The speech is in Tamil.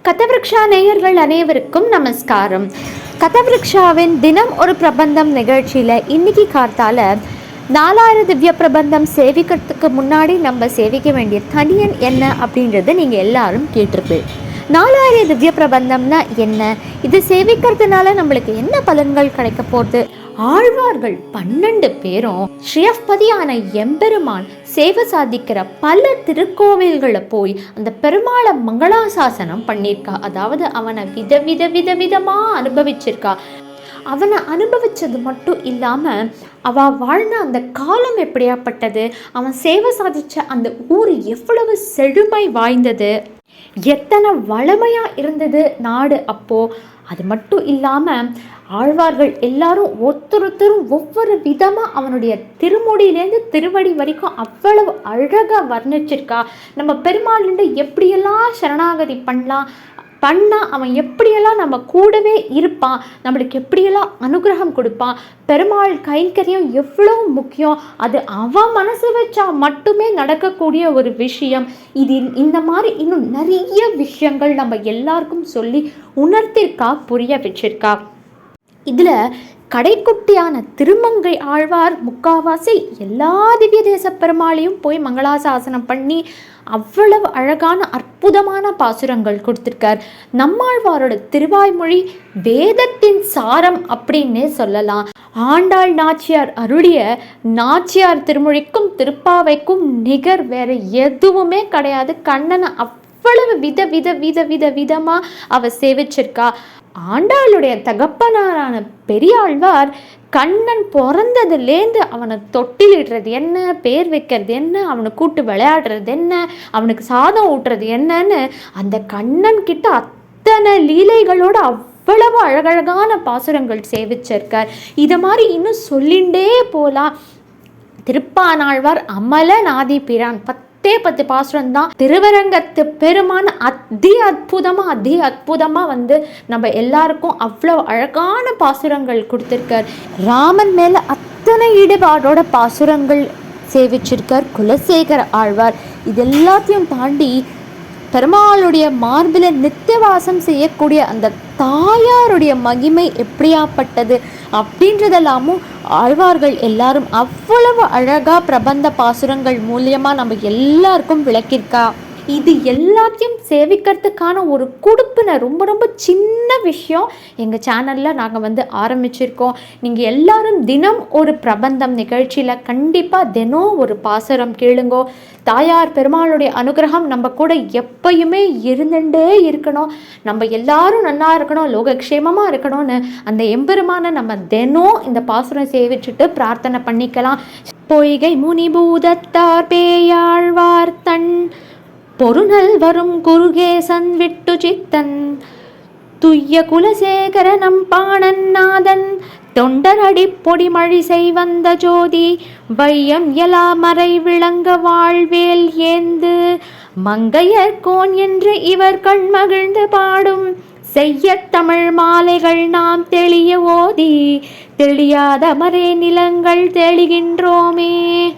கதவிருக்ஷா நேயர்கள் அனைவருக்கும் நமஸ்காரம். கதவிருக்ஷாவின் தினம் ஒரு பிரபந்தம் நிகழ்ச்சியில் இன்னைக்கு கார்த்தால நாலாயிரம் திவ்ய பிரபந்தம் சேவிக்கிறதுக்கு முன்னாடி நம்ம சேவிக்க வேண்டிய தனியன் என்ன அப்படின்றத நீங்கள் எல்லாரும் கேட்டிருப்பீங்க. நாலாயிரம் திவ்ய பிரபந்தம்னா என்ன? இது சேவிக்கிறதுனால நம்மளுக்கு என்ன பலன்கள் கிடைக்க போகுது? ஆழ்வார்கள் பன்னெண்டு பேரும் ஸ்ரீயப்பதியான எம்பெருமான் சேவை சாதிக்கிற பல திருக்கோவில்களை போய் அந்த பெருமாளை மங்களாசாசனம் பண்ணியிருக்கா. அதாவது அவனை வித வித வித விதமாக அனுபவிச்சிருக்கா. அவனை அனுபவித்தது மட்டும் இல்லாமல் அவள் வாழ்ந்த அந்த காலம் எப்படியாப்பட்டது? அவன் சேவை சாதித்த அந்த ஊர் எவ்வளவு செழுமை வாய்ந்தது? எத்தனை வளமையாக இருந்தது நாடு அப்போ? அது மட்டும் இல்லாமல் ஆழ்வார்கள் எல்லாரும் ஒருத்தருத்தரும் ஒவ்வொரு விதமாக அவனுடைய திருமுடியிலேருந்து திருவடி வரைக்கும் அவ்வளவு அழகாக வர்ணிச்சிருக்கா. நம்ம பெருமாள்கிட்ட எப்படியெல்லாம் சரணாகதி பண்ணலாம்? பண்ணால் அவன் எப்படியெல்லாம் நம்ம கூடவே இருப்பான் நம்மளுக்கு எப்படியெல்லாம் அனுகிரகம் கொடுப்பான் பெருமாள் கைங்கரியம் எவ்வளோ முக்கியம் அது அவன் மனசு வச்சா மட்டுமே நடக்கக்கூடிய ஒரு விஷயம். இது இந்த மாதிரி இன்னும் நிறைய விஷயங்கள் நம்ம எல்லாருக்கும் சொல்லி உணர்த்திருக்கா புரிய வச்சிருக்கா. இதில் கடைக்குட்டியான திருமங்கை ஆழ்வார் முக்காவாசி எல்லா திவ்ய தேச பெருமாளையும் போய் மங்களாசாசனம் பண்ணி அவ்வளவு அழகான அற்புதமான பாசுரங்கள் கொடுத்துருக்கார். நம்மாழ்வாரோட திருவாய்மொழி வேதத்தின் சாரம் அப்படின்னே சொல்லலாம். ஆண்டாள் நாச்சியார் அருளிய நாச்சியார் திருமொழிக்கும் திருப்பாவைக்கும் நிகர் வேற எதுவுமே கிடையாது. கண்ணனை அவ்வளவு வித வித வித வித விதமாக அவ சேவிச்சிருக்கா. ஆண்டாளுடைய தகப்பனாரான பெரியாழ்வார் கண்ணன் பிறந்ததுலேருந்து அவனை தொட்டிலிடுறது என்ன பேர் வைக்கிறது என்ன அவனை கூட்டு விளையாடுறது என்ன அவனுக்கு சாதம் ஊட்டுறது என்னன்னு அந்த கண்ணன் கிட்ட அத்தனை லீலைகளோட அவ்வளவு அழகழகான பாசுரங்கள் சேவிச்சிருக்கார். இதை மாதிரி இன்னும் சொல்லிண்டே போலாம். திருப்பானாழ்வார் அமல நாதி பிரான் பத்தே பத்து பாசுரம் தான் திருவரங்கத்து பெருமான் அதி அற்புதமா அதி அற்புதமா வந்து நம்ம எல்லாருக்கும் அவ்வளோ அழகான பாசுரங்கள் கொடுத்துருக்கார். ராமன் மேல அத்தனை ஈடுபாடோட பாசுரங்கள் சேவிச்சிருக்கார். குலசேகர ஆழ்வார். இது எல்லாத்தையும் தாண்டி பெருமாளுடைய மார்பில் நித்தியவாசம் செய்யக்கூடிய அந்த தாயாருடைய மகிமை எப்படியாப்பட்டது அப்படின்றதெல்லாமும் ஆழ்வார்கள் எல்லாரும் அவ்வளவு அழகா பிரபந்த பாசுரங்கள் மூலியமா நம்ம எல்லாருக்கும் விளக்கியிருக்கா. இது எல்லாத்தையும் சேவிக்கிறதுக்கான ஒரு கொடுப்புன ரொம்ப ரொம்ப சின்ன விஷயம். எங்கள் சேனலில் நாங்கள் வந்து ஆரம்பிச்சிருக்கோம். நீங்கள் எல்லாரும் தினம் ஒரு பிரபந்தம் நிகழ்ச்சியில் கண்டிப்பாக தினம் ஒரு பாசுரம் கேளுங்கோ. தாயார் பெருமாளுடைய அனுகிரகம் நம்ம கூட எப்பயுமே இருந்துட்டே இருக்கணும். நம்ம எல்லாரும் நல்லா இருக்கணும் லோகக்ஷேமமாக இருக்கணும்னு அந்த எம்பெருமானை நம்ம தினம் இந்த பாசுரம் சேவிச்சுட்டு பிரார்த்தனை பண்ணிக்கலாம். பொய்கை முனிபூதத்தார் பேயாழ்வார் தன் பொருநல் வரும் குருகேசன் விட்டு சித்தன். துய்ய குலசேகரனம் பாணன் நாதன். தொண்டரடி பொடிமழி செய்வந்த ஜோதி. வையம் எலா மறை விளங்க வாழ்வேல் ஏந்து. மங்கையர் கோன் என்று இவர் கண் மகிழ்ந்து பாடும். செய்ய தமிழ் மாலைகள் நாம் தெளிய ஓதி. தெளியாத மறை நிலங்கள் தெளிகின்றோமே.